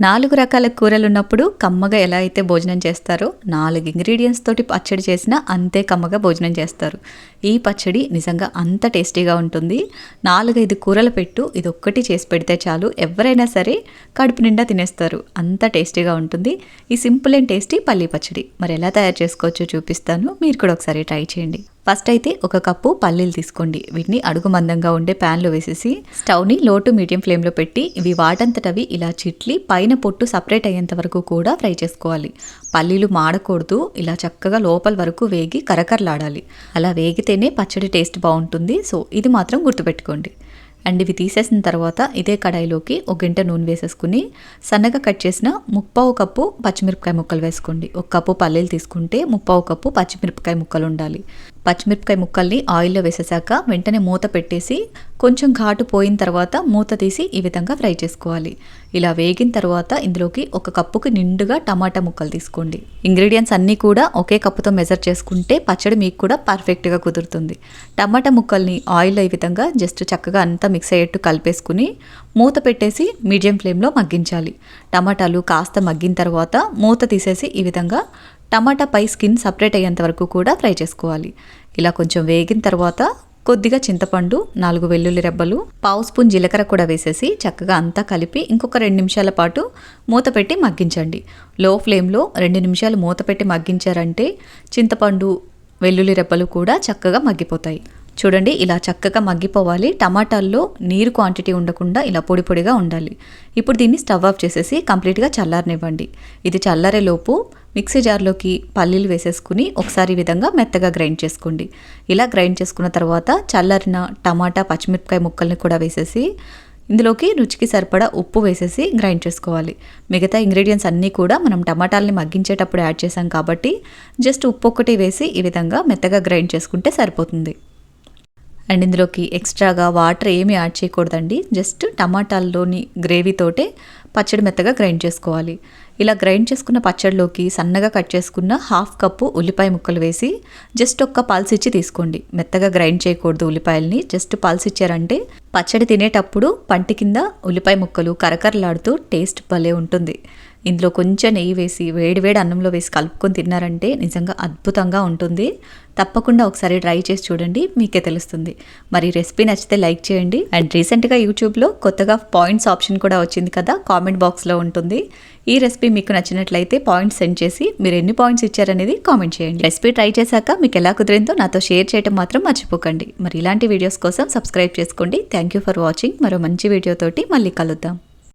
నాలుగు రకాల కూరలు ఉన్నప్పుడు కమ్మగా ఎలా అయితే భోజనం చేస్తారో నాలుగు ఇంగ్రీడియంట్స్ తోటి పచ్చడి చేసినా అంతే కమ్మగా భోజనం చేస్తారు. ఈ పచ్చడి నిజంగా అంత టేస్టీగా ఉంటుంది. నాలుగైదు కూరలు పెట్టు ఇది ఒక్కటి చేసి పెడితే చాలు. ఎవరైనా సరే కడుపు నిండా తినేస్తారు. అంత టేస్టీగా ఉంటుంది. ఈ సింపుల్ అండ్ టేస్టీ పల్లీ పచ్చడి. మరి ఎలా తయారు చేసుకోవచ్చో చూపిస్తాను. మీరు కూడా ఒకసారి ట్రై చేయండి. ఫస్ట్ అయితే ఒక కప్పు పల్లీలు తీసుకోండి. వీటిని అడుగు మందంగా ఉండే ప్యాన్లో వేసేసి స్టవ్ని లో టు మీడియం ఫ్లేమ్లో పెట్టి ఇవి వాటంతటవి ఇలా చిట్లి పైన పొట్టు సపరేట్ అయ్యేంత వరకు కూడా ఫ్రై చేసుకోవాలి. పల్లీలు మాడకూడదు. ఇలా చక్కగా లోపల వరకు వేగి కరకరలాడాలి. అలా వేగితేనే పచ్చడి టేస్ట్ బాగుంటుంది. సో ఇది మాత్రం గుర్తుపెట్టుకోండి. అండ్ ఇవి తీసేసిన తర్వాత ఇదే కడాయిలోకి ఒక గంట నూనె వేసేసుకుని సన్నగా కట్ చేసిన ముప్పావు కప్పు పచ్చిమిరపకాయ ముక్కలు వేసుకోండి. ఒక కప్పు పల్లీలు తీసుకుంటే ముప్పావు కప్పు పచ్చిమిరపకాయ ముక్కలు ఉండాలి. పచ్చిమిరపకాయ ముక్కల్ని ఆయిల్లో వేసేసాక వెంటనే మూత పెట్టేసి కొంచెం ఘాటు పోయిన తర్వాత మూత తీసి ఈ విధంగా ఫ్రై చేసుకోవాలి. ఇలా వేగిన తర్వాత ఇందులోకి ఒక కప్పుకి నిండుగా టమాటా ముక్కలు తీసుకోండి. ఇంగ్రీడియంట్స్ అన్నీ కూడా ఒకే కప్పుతో మెజర్ చేసుకుంటే పచ్చడి మీకు కూడా పర్ఫెక్ట్గా కుదురుతుంది. టమాటా ముక్కల్ని ఆయిల్లో ఈ విధంగా జస్ట్ చక్కగా అంతా మిక్స్ అయ్యేట్టు కలిపేసుకుని మూత పెట్టేసి మీడియం ఫ్లేమ్లో మగ్గించాలి. టమాటాలు కాస్త మగ్గిన తర్వాత మూత తీసేసి ఈ విధంగా టమాటా పై స్కిన్ సపరేట్ అయ్యేంత వరకు కూడా ఫ్రై చేసుకోవాలి. ఇలా కొంచెం వేగిన తర్వాత కొద్దిగా చింతపండు నాలుగు వెల్లుల్లి రెబ్బలు పావు స్పూన్ జీలకర్ర కూడా వేసేసి చక్కగా అంతా కలిపి ఇంకొక రెండు నిమిషాల పాటు మూత పెట్టి మగ్గించండి. లో ఫ్లేమ్లో రెండు నిమిషాలు మూత పెట్టి మగ్గించారంటే చింతపండు వెల్లుల్లి రెబ్బలు కూడా చక్కగా మగ్గిపోతాయి. చూడండి ఇలా చక్కగా మగ్గిపోవాలి. టమాటాల్లో నీరు క్వాంటిటీ ఉండకుండా ఇలా పొడి పొడిగా ఉండాలి. ఇప్పుడు దీన్ని స్టవ్ ఆఫ్ చేసేసి కంప్లీట్గా చల్లారనివ్వండి. ఇది చల్లారేలోపు మిక్సీ జార్లోకి పల్లీలు వేసేసుకుని ఒకసారి ఈ విధంగా మెత్తగా గ్రైండ్ చేసుకోండి. ఇలా గ్రైండ్ చేసుకున్న తర్వాత చల్లారిన టమాటా పచ్చిమిరపకాయ ముక్కల్ని కూడా వేసేసి ఇందులోకి రుచికి సరిపడా ఉప్పు వేసేసి గ్రైండ్ చేసుకోవాలి. మిగతా ఇంగ్రీడియంట్స్ అన్నీ కూడా మనం టమాటాలని మగ్గించేటప్పుడు యాడ్ చేసాం కాబట్టి జస్ట్ ఉప్పు ఒక్కటి వేసి ఈ విధంగా మెత్తగా గ్రైండ్ చేసుకుంటే సరిపోతుంది. అండ్ ఇందులోకి ఎక్స్ట్రాగా వాటర్ ఏమీ యాడ్ చేయకూడదండి. జస్ట్ టమాటాల్లోని గ్రేవీతోటే పచ్చడి మెత్తగా గ్రైండ్ చేసుకోవాలి. ఇలా గ్రైండ్ చేసుకున్న పచ్చడిలోకి సన్నగా కట్ చేసుకున్న హాఫ్ కప్పు ఉల్లిపాయ ముక్కలు వేసి జస్ట్ ఒక్క పల్సిచ్చి తీసుకోండి. మెత్తగా గ్రైండ్ చేయకూడదు ఉల్లిపాయల్ని. జస్ట్ పల్సిచ్చారంటే పచ్చడి తినేటప్పుడు పంటి కింద ఉల్లిపాయ ముక్కలు కరకరలాడుతూ టేస్ట్ భలే ఉంటుంది. ఇందులో కొంచెం నెయ్యి వేసి వేడి వేడి అన్నంలో వేసి కలుపుకొని తిన్నారంటే నిజంగా అద్భుతంగా ఉంటుంది. తప్పకుండా ఒకసారి ట్రై చేసి చూడండి మీకే తెలుస్తుంది. మరి రెసిపీ నచ్చితే లైక్ చేయండి. అండ్ రీసెంట్గా యూట్యూబ్లో కొత్తగా పాయింట్స్ ఆప్షన్ కూడా వచ్చింది కదా కామెంట్ బాక్స్లో ఉంటుంది. ఈ రెసిపీ మీకు నచ్చినట్లయితే పాయింట్స్ సెండ్ చేసి మీరు ఎన్ని పాయింట్స్ ఇచ్చారనేది కామెంట్ చేయండి. రెసిపీ ట్రై చేశాక మీకు ఎలా కుదిరిందో నాతో షేర్ చేయడం మాత్రం మర్చిపోకండి. మరి ఇలాంటి వీడియోస్ కోసం సబ్స్క్రైబ్ చేసుకోండి. Thank you for watching. మరో మంచి వీడియోతోటి మళ్ళీ కలుద్దాం.